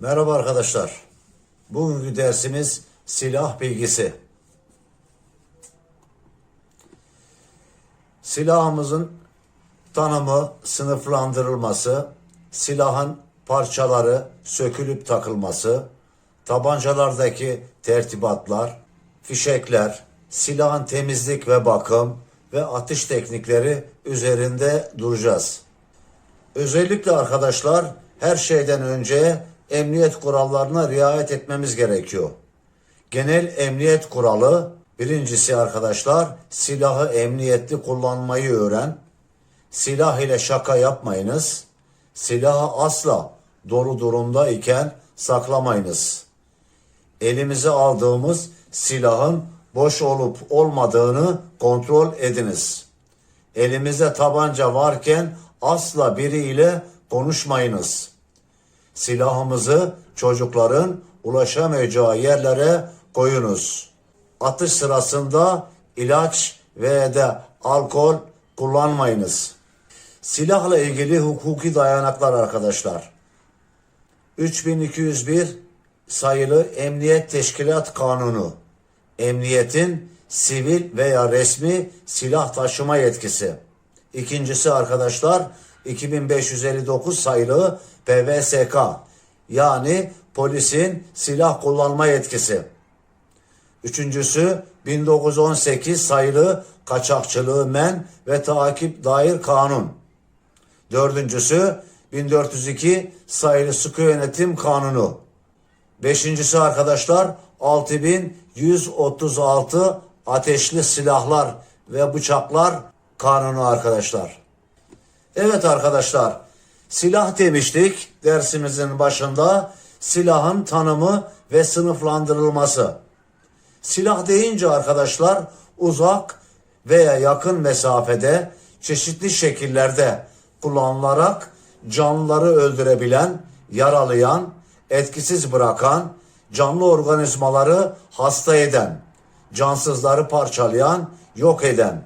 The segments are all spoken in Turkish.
Merhaba arkadaşlar. Bugünkü dersimiz silah bilgisi. Silahımızın tanımı, sınıflandırılması, silahın parçaları sökülüp takılması, tabancalardaki tertibatlar, fişekler, silahın temizlik ve bakım ve atış teknikleri üzerinde duracağız. Özellikle arkadaşlar her şeyden önce emniyet kurallarına riayet etmemiz gerekiyor. Genel emniyet kuralı birincisi arkadaşlar silahı emniyetli kullanmayı öğren. Silah ile şaka yapmayınız. Silahı asla dolu durumda iken saklamayınız. Elimize aldığımız silahın boş olup olmadığını kontrol ediniz. Elimizde tabanca varken asla biriyle konuşmayınız. Silahımızı çocukların ulaşamayacağı yerlere koyunuz. Atış sırasında ilaç ve de alkol kullanmayınız. Silahla ilgili hukuki dayanaklar arkadaşlar. 3201 sayılı Emniyet Teşkilat Kanunu. Emniyetin sivil veya resmi silah taşıma yetkisi. İkincisi arkadaşlar 2559 sayılı PVSK yani polisin silah kullanma yetkisi. Üçüncüsü 1918 sayılı kaçakçılığı men ve takip dair kanun. Dördüncüsü 1402 sayılı sıkı yönetim kanunu. Beşincisi arkadaşlar 6136 ateşli silahlar ve bıçaklar kanunu arkadaşlar. Evet arkadaşlar silah demiştik dersimizin başında silahın tanımı ve sınıflandırılması. Silah deyince arkadaşlar uzak veya yakın mesafede çeşitli şekillerde kullanılarak canlıları öldürebilen, yaralayan, etkisiz bırakan, canlı organizmaları hasta eden, cansızları parçalayan, yok eden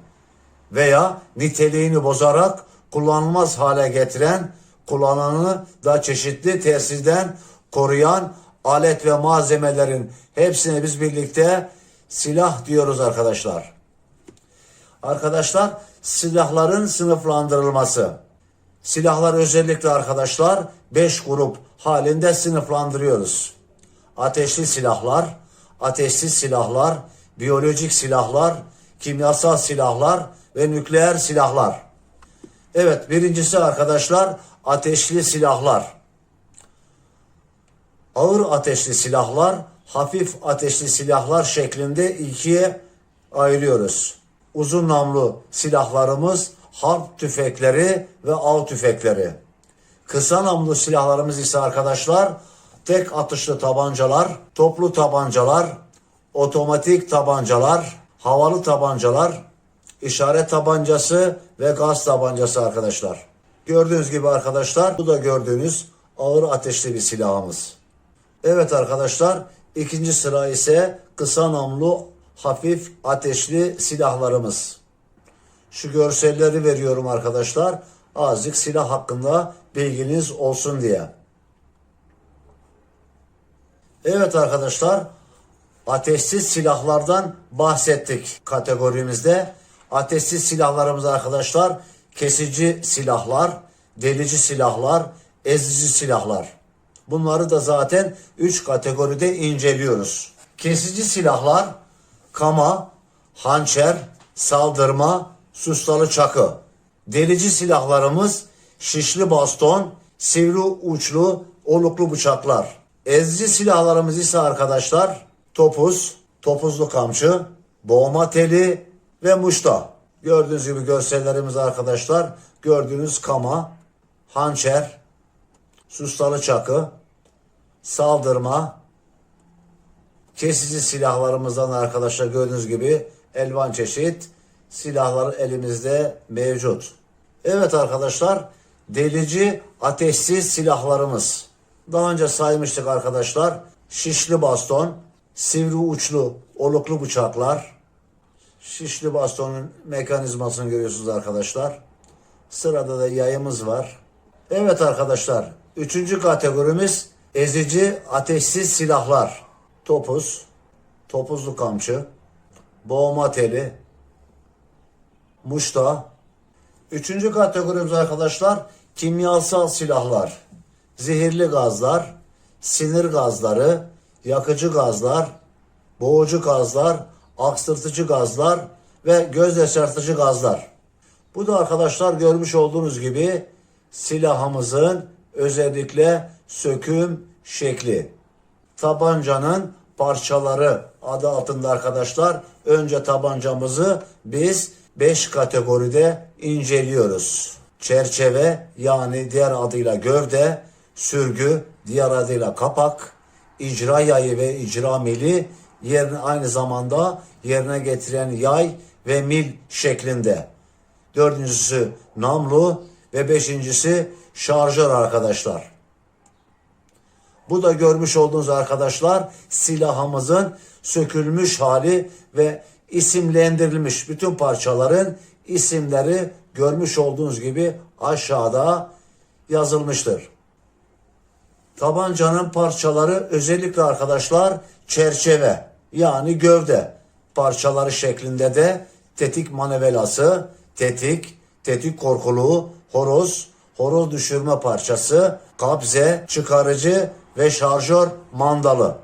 veya niteliğini bozarak kullanılmaz hale getiren, kullananı da çeşitli tersizden koruyan alet ve malzemelerin hepsine biz birlikte silah diyoruz arkadaşlar. Arkadaşlar silahların sınıflandırılması. Silahlar özellikle arkadaşlar 5 grup halinde sınıflandırıyoruz. Ateşli silahlar, ateşsiz silahlar, biyolojik silahlar, kimyasal silahlar ve nükleer silahlar. Evet birincisi arkadaşlar ateşli silahlar. Ağır ateşli silahlar, hafif ateşli silahlar şeklinde ikiye ayırıyoruz. Uzun namlu silahlarımız harp tüfekleri ve av tüfekleri. Kısa namlu silahlarımız ise arkadaşlar tek atışlı tabancalar, toplu tabancalar, otomatik tabancalar, havalı tabancalar, işaret tabancası ve gaz tabancası arkadaşlar. Gördüğünüz gibi arkadaşlar bu da gördüğünüz ağır ateşli bir silahımız. Evet arkadaşlar ikinci sıra ise kısa namlu hafif ateşli silahlarımız. Şu görselleri veriyorum arkadaşlar. Azıcık silah hakkında bilginiz olsun diye. Evet arkadaşlar ateşsiz silahlardan bahsettik kategorimizde. Ateşsiz silahlarımız arkadaşlar kesici silahlar, delici silahlar, ezici silahlar. Bunları da zaten 3 kategoride inceliyoruz. Kesici silahlar kama, hançer, saldırma, sustalı çakı. Delici silahlarımız şişli baston, sivri uçlu, oluklu bıçaklar. Ezici silahlarımız ise arkadaşlar topuz, topuzlu kamçı, boğma teli ve muşta. Gördüğünüz gibi görsellerimiz arkadaşlar gördüğünüz kama, hançer, sustalı çakı, saldırma, kesici silahlarımızdan arkadaşlar gördüğünüz gibi elvan çeşit silahlar elimizde mevcut. Evet arkadaşlar delici ateşsiz silahlarımız. Daha önce saymıştık arkadaşlar. Şişli baston, sivri uçlu oluklu bıçaklar, şişli bastonun mekanizmasını görüyorsunuz arkadaşlar. Sırada da yayımız var. Evet arkadaşlar, üçüncü kategorimiz Ezici ateşsiz silahlar. Topuz, topuzlu kamçı, boğma teli, muşta. Üçüncü kategorimiz arkadaşlar kimyasal silahlar. Zehirli gazlar, sinir gazları, yakıcı gazlar, boğucu gazlar, aksırtıcı gazlar ve göz yaşartıcı gazlar. Bu da arkadaşlar görmüş olduğunuz gibi silahımızın özellikle söküm şekli. Tabancanın parçaları adı altında arkadaşlar önce tabancamızı biz 5 kategoride inceliyoruz. Çerçeve yani diğer adıyla gövde, sürgü diğer adıyla kapak, icra yayı ve icra mili yerine aynı zamanda yerine getiren yay ve mil şeklinde. Dördüncüsü namlu ve beşincisi şarjör arkadaşlar. Bu da görmüş olduğunuz arkadaşlar silahımızın sökülmüş hali ve isimlendirilmiş bütün parçaların isimleri görmüş olduğunuz gibi aşağıda yazılmıştır. Tabancanın parçaları özellikle arkadaşlar çerçeve yani gövde parçaları şeklinde de tetik manevelası, tetik, tetik korkuluğu, horoz, horoz düşürme parçası, kabze, çıkarıcı ve şarjör mandalı.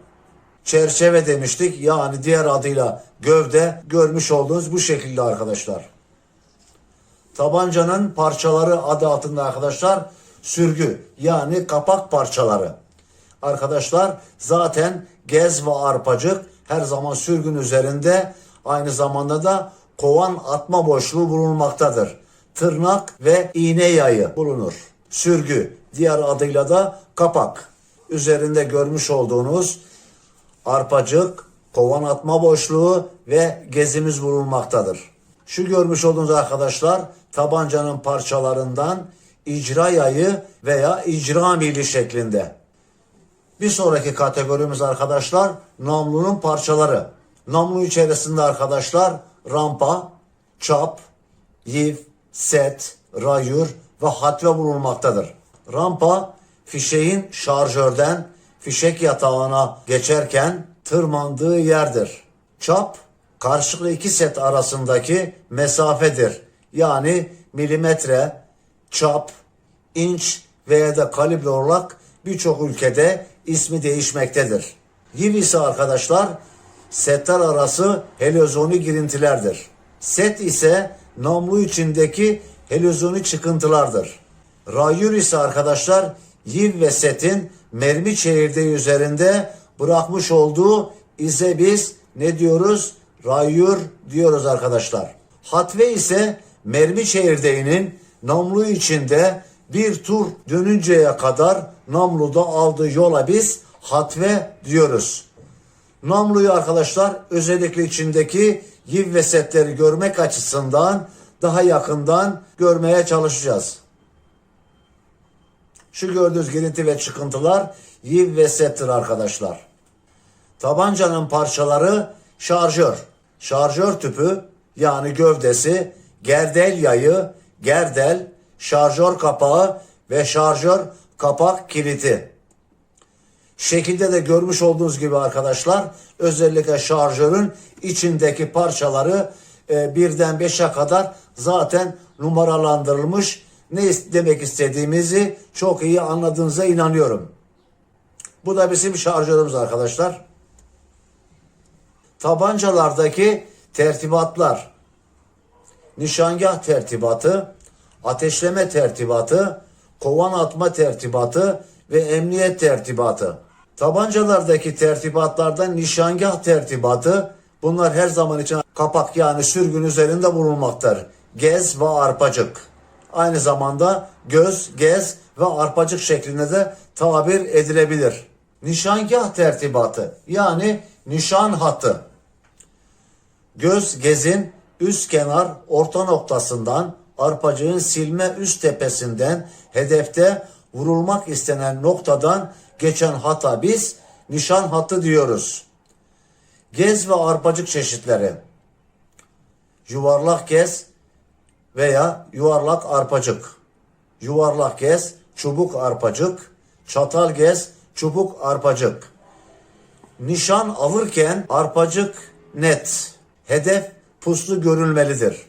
Çerçeve demiştik yani diğer adıyla gövde görmüş olduğunuz bu şekilde arkadaşlar. Tabancanın parçaları adı altında arkadaşlar sürgü yani kapak parçaları. Arkadaşlar zaten gez ve arpacık her zaman sürgün üzerinde aynı zamanda da kovan atma boşluğu bulunmaktadır. Tırnak ve iğne yayı bulunur. Sürgü diğer adıyla da kapak. Üzerinde görmüş olduğunuz arpacık, kovan atma boşluğu ve gezimiz bulunmaktadır. Şu görmüş olduğunuz arkadaşlar tabancanın parçalarından icra yayı veya icra mili şeklinde. Bir sonraki kategorimiz arkadaşlar namlunun parçaları. Namlu içerisinde arkadaşlar rampa, çap, yif, set, rayür ve hatve bulunmaktadır. Rampa fişeğin şarjörden fişek yatağına geçerken tırmandığı yerdir. Çap karşılıklı iki set arasındaki mesafedir. Yani milimetre, çap, inç veya da kalibre olarak birçok ülkede ismi değişmektedir. Yiv ise arkadaşlar setler arası helezoni girintilerdir. Set ise namlu içindeki helezoni çıkıntılardır. Rayür ise arkadaşlar yiv ve setin mermi çekirdeği üzerinde bırakmış olduğu ize biz ne diyoruz? Rayür diyoruz arkadaşlar. Hatve ise mermi çekirdeğinin namlu içinde bir tur dönünceye kadar namluda aldığı yola biz hatve diyoruz. Namluyu arkadaşlar özellikle içindeki yiv ve setleri görmek açısından daha yakından görmeye çalışacağız. Şu gördüğünüz girinti ve çıkıntılar yiv ve settir arkadaşlar. Tabancanın parçaları şarjör. Şarjör tüpü yani gövdesi, gerdel yayı, gerdel, şarjör kapağı ve şarjör kapak kilidi. Şekilde de görmüş olduğunuz gibi arkadaşlar özellikle şarjörün içindeki parçaları e, birden beşe kadar zaten numaralandırılmış. Ne demek istediğimizi çok iyi anladığınıza inanıyorum. Bu da bizim şarjörümüz arkadaşlar. Tabancalardaki tertibatlar. Nişangah tertibatı, ateşleme tertibatı, kovan atma tertibatı ve emniyet tertibatı. Tabancalardaki tertibatlardan nişangah tertibatı bunlar her zaman için kapak yani sürgün üzerinde bulunmaktadır. Gez ve arpacık. Aynı zamanda göz, gez ve arpacık şeklinde de tabir edilebilir. Nişangah tertibatı yani nişan hattı. Göz gezin üst kenar orta noktasından arpacığın silme üst tepesinden hedefte vurulmak istenen noktadan geçen hata biz nişan hattı diyoruz. Gez ve arpacık çeşitleri. Yuvarlak gez veya yuvarlak arpacık. Yuvarlak gez, çubuk arpacık, çatal gez, çubuk arpacık. Nişan alırken arpacık net, hedef puslu görülmelidir.